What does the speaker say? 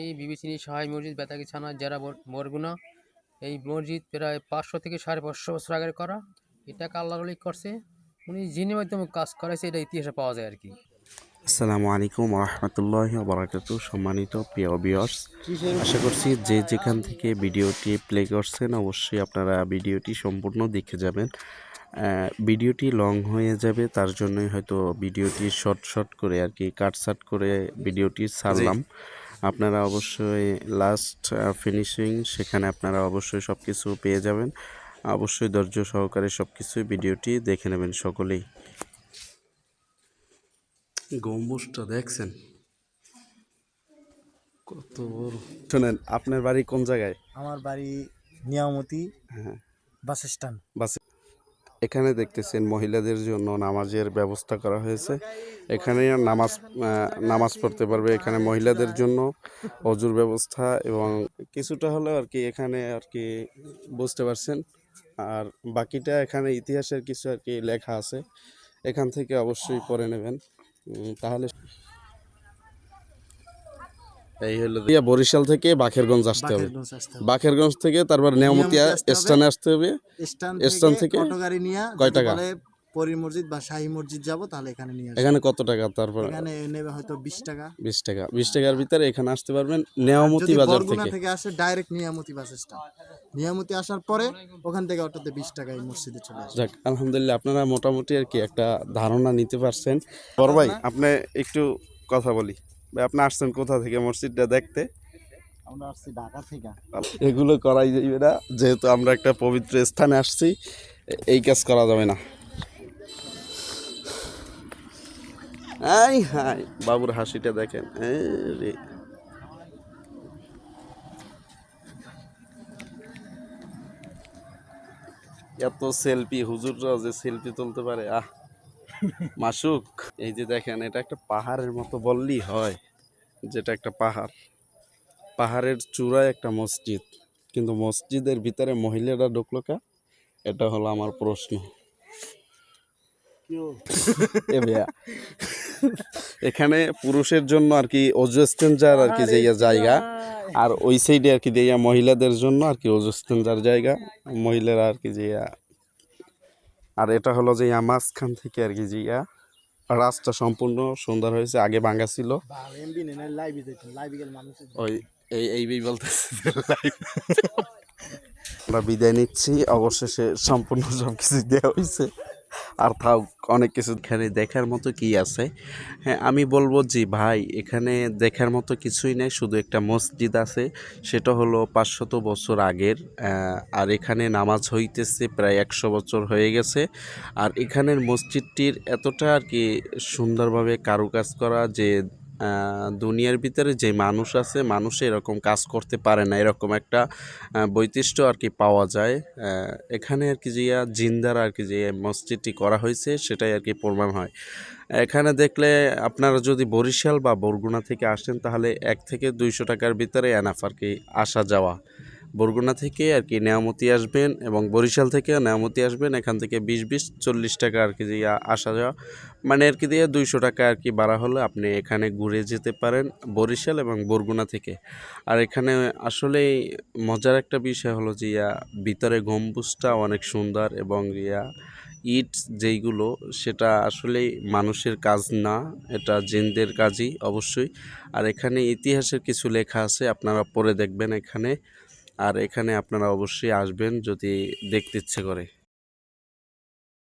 এই বিবিসিনি সহায় মসজিদ বেতাগি ছানা যারা বরগুনা এই মসজিদ প্রায় পাঁচশো থেকে সাড়ে পাঁচশো বছর আগের করা। এটাকে আল্লাহ করছে উনি যিনি মাধ্যমে কাজ করেছে এটা ইতিহাসে পাওয়া যায় আর কি। আসসালামু আলাইকুম রহমতুল্লাহ বারাকাত সম্মানিত প্রিয় ভিউয়ার্স আশা করছি যে যেখান থেকে ভিডিওটি প্লে করছেন অবশ্যই আপনারা ভিডিওটি সম্পূর্ণ দেখে যাবেন। ভিডিওটি লং হয়ে যাবে তার জন্যই হয়তো ভিডিওটি শর্ট শর্ট করে আর কি কাটসাট করে ভিডিওটি ছাড়লাম। আপনারা অবশ্যই লাস্ট ফিনিশিং সেখানে আপনারা অবশ্যই সব কিছু পেয়ে যাবেন। অবশ্যই ধৈর্য সহকারে সব কিছুই ভিডিওটি দেখে নেবেন সকলেই। গম্বুজটা দেখছেন? কত বড়। শোনেন আপনার বাড়ি কোন জায়গায়? আমার বাড়ি নিয়ামতি হ্যাঁ। Bus stand. বাস এখানে দেখতেছেন মহিলাদের জন্য নামাজের ব্যবস্থা করা হয়েছে। এখানে নামাজ নামাজ পড়তে পারবে এখানে মহিলাদের জন্য অজুর ব্যবস্থা এবং কিছুটা হলেও আর কি এখানে আর কি বুঝতে পারছেন। আর বাকিটা এখানে ইতিহাসের কিছু আর কি লেখা আছে। এখান থেকে অবশ্যই পড়ে নেবেন। তাহলে এই হলো ইয়া, বরিশাল থেকে বাখেরগঞ্জ আসতে হবে। বাকেরগঞ্জ বাখেরগঞ্জ থেকে তারপর নেমতিয়া নিয়ামতি আসতে হবে। স্থানে আসতে হবে। স্ট্যান্ড স্ট্যান্ড থেকে অটো গাড়ি নিয়ে? কয় টাকা? বলে মসজিদ বা শাহী মসজিদ যাব তাহলে এখানে নিয়ে এখানে কত টাকা? তারপর এখানে নেবে হয়তো বিশ টাকা। বিশ টাকা। বিশ টাকার ভিতরে এখানে আসতে পারবেন নেয়ামতি যদি বাজার বরগুনা থেকে। থেকে আসে ডাইরেক্ট নিয়ামতি বাস স্ট্যান্ড নিয়ামতি আসার পরে ওখান থেকে অটোতে বিশ টাকা এই মসজিদে চলে আসবে। যাক আলহামদুলিল্লাহ আপনারা মোটামুটি আর কি একটা ধারণা নিতে পারছেন। বড় ভাই আপনি একটু কথা বলি। আপনি আসছেন কোথা থেকে মসজিদটা দেখতে? আমরা আসছি ঢাকা থেকে। এগুলো করাই যাবে না যেহেতু আমরা একটা পবিত্র স্থানে আসছি এই কাজ করা যাবে না। এই হাই বাবুর হাসিটা দেখেন রে। এত সেলফি হুজুররা যে সেলফি তুলতে পারে আহ। মাসুক এই যে দেখেন এটা একটা পাহাড়ের মতো বললেই হয় যেটা একটা পাহাড়। পাহাড়ের চূড়ায় একটা মসজিদ কিন্তু মসজিদের ভিতরে মহিলারা ঢুকলো কা? এটা হলো আমার প্রশ্ন। এখানে পুরুষের জন্য আর কি অজস্টেঞ্জার আর কি যে জায়গা আর ওই সাইডে আর কি যে মহিলাদের জন্য আর কি অজস্টেঞ্জার জায়গা মহিলারা আর কি যে আর এটা হলো যে ইয়া মাঝখান থেকে আর কি যে ইয়া, রাস্তা সম্পূর্ণ সুন্দর হয়েছে, আগে ভাঙা ছিল। ওই, এই এই আমরা বিদায় নিচ্ছি, অবশেষে সম্পূর্ণ সব কিছু দেওয়া হয়েছে। আর তাও অনেক কিছু এখানে দেখার মতো কি আছে? হ্যাঁ আমি বলব যে ভাই, এখানে দেখার মতো কিছুই নেই, শুধু একটা মসজিদ আছে। সেটা হলো পাঁচশত বছর আগের আর এখানে নামাজ হইতেছে প্রায় একশো বছর হয়ে গেছে। আর এখানের মসজিদটির এতটা আর কি সুন্দরভাবে কারুকাজ করা যে দুনিয়ার ভিতরে যে মানুষ আছে মানুষ এরকম কাজ করতে পারে না। এরকম একটা বৈশিষ্ট্য আর কি পাওয়া যায়। এখানে আর কি যে জিন্দার আর কি যে মসজিদটি করা হয়েছে, সেটাই আর কি প্রমাণ হয়। এখানে দেখলে আপনারা যদি বরিশাল বা বরগুনা থেকে আসেন, তাহলে এক থেকে দুইশো টাকার ভিতরে এনাফ আর কি আসা যাওয়া। বরগুনা থেকে আর কি নেয়ামতি আসবেন এবং বরিশাল থেকে নেয়ামতি আসবেন। এখান থেকে বিশ বিশ চল্লিশ টাকা আর কি আসা যাওয়া। মানে আর কি দিয়ে দুইশো টাকা আর কি বাড়া হলে আপনি এখানে ঘুরে যেতে পারেন বরিশাল এবং বরগুনা থেকে। আর এখানে আসলেই মজার একটা বিষয় হলো যে ইয়া, ভিতরে গম্বুজটা অনেক সুন্দর এবং ইয়া, ইট যেইগুলো, সেটা আসলেই মানুষের কাজ না, এটা জিনদের কাজই অবশ্যই। আর এখানে ইতিহাসের কিছু লেখা আছে, আপনারা পড়ে দেখবেন এখানে। আর এখানে আপনারা অবশ্যই আসবেন যদি দেখতে ইচ্ছে করে।